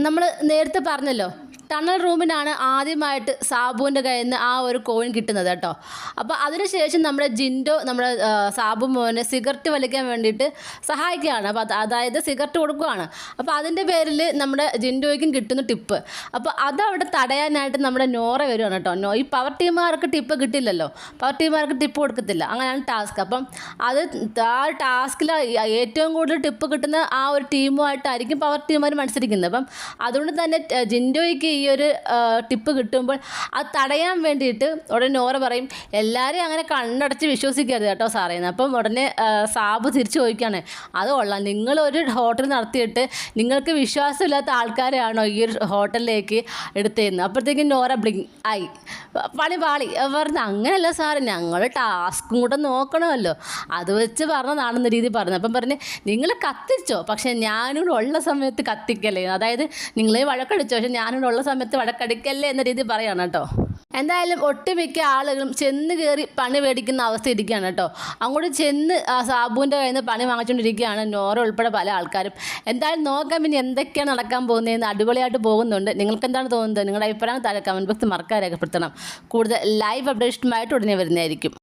നമ്മൾ നേരത്തെ പറഞ്ഞല്ലോ ടണൽ റൂമിനാണ് ആദ്യമായിട്ട് സാബുവിന്റെ കയ്യിൽ നിന്ന് ആ ഒരു കോയിൻ കിട്ടുന്നത് കേട്ടോ. അപ്പോൾ അതിനുശേഷം നമ്മുടെ ജിൻഡോ നമ്മുടെ സാബു മോനെ സിഗരറ്റ് വലിക്കാൻ വേണ്ടിയിട്ട് സഹായിക്കുകയാണ്. അപ്പോൾ അത് അതായത് സിഗരറ്റ് കൊടുക്കുകയാണ്. അപ്പോൾ അതിന്റെ പേരിൽ നമ്മുടെ ജിൻഡോയ്ക്കും കിട്ടുന്ന ടിപ്പ്. അപ്പോൾ അതവിടെ തടയാനായിട്ട് നമ്മുടെ നോറ വരുവാണ് കേട്ടോ. നോ ഈ പവർ ടീമുകാർക്ക് ടിപ്പ് കിട്ടില്ലല്ലോ. പവർ ടീമുകാർക്ക് ടിപ്പ് കൊടുക്കത്തില്ല. അങ്ങനെയാണ് ടാസ്ക് അപ്പം അത് ആ ടാസ്കിൽ ഏറ്റവും കൂടുതൽ ടിപ്പ് കിട്ടുന്ന ആ ഒരു ടീമുമായിട്ടായിരിക്കും പവർ ടീമുകാർ മത്സരിക്കുന്നത്. അപ്പം അതുകൊണ്ട് തന്നെ ജിൻഡോയ്ക്ക് ഒരു ടിപ്പ് കിട്ടുമ്പോൾ അത് തടയാൻ വേണ്ടിയിട്ട് ഉടനെ നോറ പറയും എല്ലാവരെയും അങ്ങനെ കണ്ണടച്ച് വിശ്വസിക്കരുത് കേട്ടോ സാറേ. അപ്പം ഉടനെ സാബ് തിരിച്ചു ചോദിക്കുകയാണ് അത് കൊള്ളാം. നിങ്ങളൊരു ഹോട്ടൽ നടത്തിയിട്ട് നിങ്ങൾക്ക് വിശ്വാസമില്ലാത്ത ആൾക്കാരെയാണോ ഈ ഒരു ഹോട്ടലിലേക്ക് എടുത്തതെന്ന്? അപ്പോഴത്തേക്കും നോറ ബ്ലിങ് ആയി. പണി പാളി. പറഞ്ഞു അങ്ങനെയല്ല സാറ് ഞങ്ങൾ ടാസ്കും കൂടെ നോക്കണമല്ലോ. അത് വെച്ച് പറഞ്ഞതാണെന്ന രീതി പറഞ്ഞു. അപ്പം പറഞ്ഞ് നിങ്ങൾ കത്തിച്ചോ? പക്ഷേ ഞാനിവിടെ ഉള്ള സമയത്ത് കത്തിക്കല്ലേ? അതായത് നിങ്ങളെ വഴക്കടിച്ചോ? പക്ഷെ ഞാനിവിടെ ഉള്ള സമയത്ത് വടക്കടിക്കല്ലേ എന്ന രീതി പറയാണ് കേട്ടോ. എന്തായാലും ഒട്ടുമിക്ക ആളുകളും ചെന്ന് കയറി പണി മേടിക്കുന്ന അവസ്ഥ ഇരിക്കുകയാണ് കേട്ടോ. അങ്ങോട്ട് ചെന്ന് ആ സാബുവിന്റെ കയ്യിൽ നിന്ന് പണി വാങ്ങിച്ചുകൊണ്ടിരിക്കുകയാണ് നോറ ഉൾപ്പെടെ പല ആൾക്കാരും. എന്തായാലും നോക്കാം ഇനി എന്തൊക്കെയാണ് നടക്കാൻ പോകുന്നതെന്ന് അടിപൊളിയായിട്ട് പോകുന്നുണ്ട്. നിങ്ങൾക്ക് എന്താണ് തോന്നുന്നത്? നിങ്ങളുടെ അഭിപ്രായം താഴെ കമന്റ് ബോക്സ് മറക്കാൻ രേഖപ്പെടുത്തണം. കൂടുതൽ ലൈവ് അപ്ഡേഷനുമായിട്ട് ഉടനെ വരുന്നതായിരിക്കും.